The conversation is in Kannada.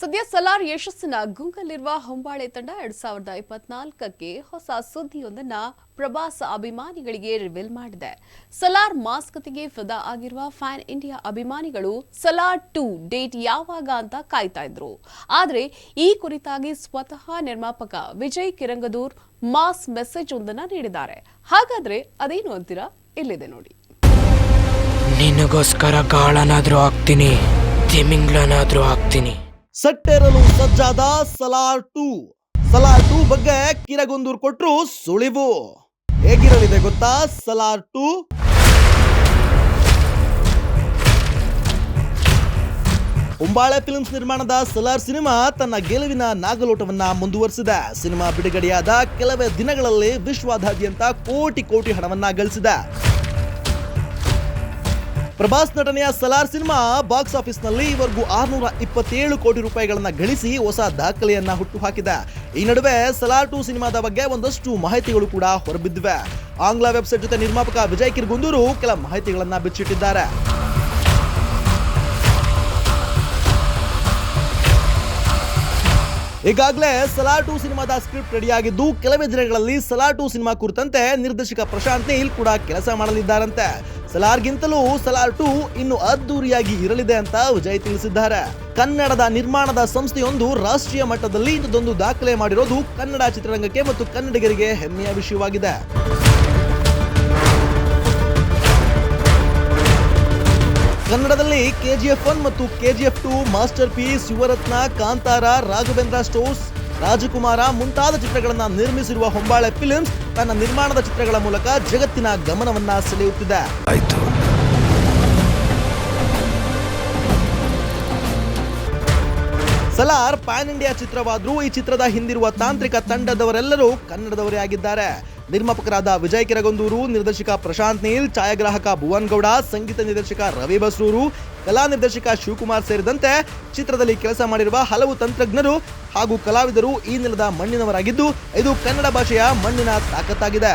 ಸದ್ಯ ಸಲಾರ್ ಯಶಸ್ಸಿನ ಗುಂಗಲ್ಲಿರುವ ಹೊಂಬಾಳೆ ತಂಡ ಎರಡ್ ಸಾವಿರದ ಇಪ್ಪತ್ನಾಲ್ಕಕ್ಕೆ ಹೊಸ ಸುದ್ದಿಯೊಂದನ್ನ ಪ್ರವಾಸ ಅಭಿಮಾನಿಗಳಿಗೆ ರಿವೀಲ್ ಮಾಡಿದೆ. ಸಲಾರ್ ಮಾಸ್ಕತೆಗೆ ಫಿದಾ ಆಗಿರುವ ಫ್ಯಾನ್ ಇಂಡಿಯಾ ಅಭಿಮಾನಿಗಳು ಸಲಾರ್ ಟು ಡೇಟ್ ಯಾವಾಗ ಅಂತ ಕಾಯ್ತಾ ಇದ್ರು. ಆದ್ರೆ ಈ ಕುರಿತಾಗಿ ಸ್ವತಃ ನಿರ್ಮಾಪಕ ವಿಜಯ್ ಕಿರಂಗದೂರ್ ಮಾಸ್ ಮೆಸೇಜ್ ಒಂದನ್ನ ನೀಡಿದ್ದಾರೆ. ಹಾಗಾದ್ರೆ ಅದೇನು ಅಂತೀರಾ? ಇಲ್ಲಿದೆ ನೋಡಿ. ನಿನಗೋಸ್ಕರ ಗಾಳನಾದ್ರೂ ಆಗ್ತೀನಿ ತಿಮಿಂಗ್ಲನಾದ್ರೂ ಆಗ್ತೀನಿ ಸಟ್ಟೇರಲು ಸಜ್ಜಾದ ಸಲಾರ್ ಟೂ. ಸಲಾರ್ ಟೂ ಬಗ್ಗೆ ಕಿರಗೊಂದೂರ್ ಕೊಟ್ರು ಸುಳಿವು. ಹೇಗಿರಲಿದೆ ಗೊತ್ತಾ? ಸಲಾರ್ ಟೂ. ಉಂಬಾಳೆ ಫಿಲ್ಮ್ಸ್ ನಿರ್ಮಾಣದ ಸಲಾರ್ ಸಿನಿಮಾ ತನ್ನ ಗೆಲುವಿನ ನಾಗಲೋಟವನ್ನ ಮುಂದುವರಿಸಿದೆ. ಸಿನಿಮಾ ಬಿಡುಗಡೆಯಾದ ಕೆಲವೇ ದಿನಗಳಲ್ಲಿ ವಿಶ್ವದಾದ್ಯಂತ ಕೋಟಿ ಕೋಟಿ ಹಣವನ್ನ ಗಳಿಸಿದೆ. ಪ್ರಭಾಸ್ ನಟನೆಯ ಸಲಾರ್ ಸಿನಿಮಾ ಬಾಕ್ಸ್ ಆಫೀಸ್ನಲ್ಲಿ ಇವರೆಗೂ ಆರ್ನೂರ ಇಪ್ಪತ್ತೇಳು ಕೋಟಿ ರೂಪಾಯಿಗಳನ್ನು ಗಳಿಸಿ ಹೊಸ ದಾಖಲೆಯನ್ನ ಹುಟ್ಟುಹಾಕಿದೆ. ಈ ನಡುವೆ ಸಲಾರ್ ಟು ಸಿನಿಮಾದ ಬಗ್ಗೆ ಒಂದಷ್ಟು ಮಾಹಿತಿಗಳು ಕೂಡ ಹೊರಬಿದ್ದಿವೆ. ಆಂಗ್ಲ ವೆಬ್ಸೈಟ್ ಜೊತೆ ನಿರ್ಮಾಪಕ ವಿಜಯ್ ಕಿರ್ಗುಂದೂರು ಕೆಲ ಮಾಹಿತಿಗಳನ್ನು ಬಿಚ್ಚಿಟ್ಟಿದ್ದಾರೆ. ಈಗಾಗಲೇ ಸಲಾರ್ ಟು ಸಿನಿಮಾದ ಸ್ಕ್ರಿಪ್ಟ್ ರೆಡಿಯಾಗಿದ್ದು ಕೆಲವೇ ದಿನಗಳಲ್ಲಿ ಸಲಾರ್ ಟು ಸಿನಿಮಾ ಕುರಿತಂತೆ ನಿರ್ದೇಶಕ ಪ್ರಶಾಂತ್ ನೀಲ್ ಕೂಡ ಕೆಲಸ ಮಾಡಲಿದ್ದಾರಂತೆ. ಸಲಾರ್ಗಿಂತಲೂ ಸಲಾರ್ ಟು ಇನ್ನು ಅದ್ದೂರಿಯಾಗಿ ಇರಲಿದೆ ಅಂತ ವಿಜಯ್ ತಿಳಿಸಿದ್ದಾರೆ. ಕನ್ನಡದ ನಿರ್ಮಾಣದ ಸಂಸ್ಥೆಯೊಂದು ರಾಷ್ಟ್ರೀಯ ಮಟ್ಟದಲ್ಲಿ ಇಂಥದ್ದೊಂದು ದಾಖಲೆ ಮಾಡಿರೋದು ಕನ್ನಡ ಚಿತ್ರರಂಗಕ್ಕೆ ಮತ್ತು ಕನ್ನಡಿಗರಿಗೆ ಹೆಮ್ಮೆಯ ವಿಷಯವಾಗಿದೆ. ಕನ್ನಡದಲ್ಲಿ ಕೆಜಿಎಫ್ ಒನ್ ಮತ್ತು KGF two masterpiece Yuvarathna Kantara Raghavendra stores Rajakumara ಮುಂತಾದ ಚಿತ್ರಗಳನ್ನು ನಿರ್ಮಿಸಿರುವ ಹೊಂಬಾಳೆ ಫಿಲ್ಮ್ಸ್ ತನ್ನ ನಿರ್ಮಾಣದ ಚಿತ್ರಗಳ ಮೂಲಕ ಜಗತ್ತಿನ ಗಮನವನ್ನ ಸೆಳೆಯುತ್ತಿದೆ. ಆಯ್ತು. ಸಲಾರ್ ಪ್ಯಾನ್ ಇಂಡಿಯಾ ಚಿತ್ರವಾದರೂ ಈ ಚಿತ್ರದ ಹಿಂದಿರುವ ತಾಂತ್ರಿಕ ತಂಡದವರೆಲ್ಲರೂ ಕನ್ನಡದವರೇ ಆಗಿದ್ದಾರೆ. ನಿರ್ಮಾಪಕರಾದ ವಿಜಯ್ ಕಿರಗೊಂದೂರು, ನಿರ್ದೇಶಕ ಪ್ರಶಾಂತ್ ನೀಲ್, ಛಾಯಾಗ್ರಾಹಕ ಭುವನ್ ಗೌಡ, ಸಂಗೀತ ನಿರ್ದೇಶಕ ರವಿ ಬಸ್ರೂರು ಕಲಾ ನಿರ್ದೇಶಕ ಶಿವಕುಮಾರ್ ಸೇರಿದಂತೆ ಚಿತ್ರದಲ್ಲಿ ಕೆಲಸ ಮಾಡಿರುವ ಹಲವು ತಂತ್ರಜ್ಞರು ಹಾಗೂ ಕಲಾವಿದರು ಈ ನೆಲದ ಮಣ್ಣಿನವರಾಗಿದ್ದು, ಇದು ಕನ್ನಡ ಭಾಷೆಯ ಮಣ್ಣಿನ ತಾಕತ್ತಾಗಿದೆ.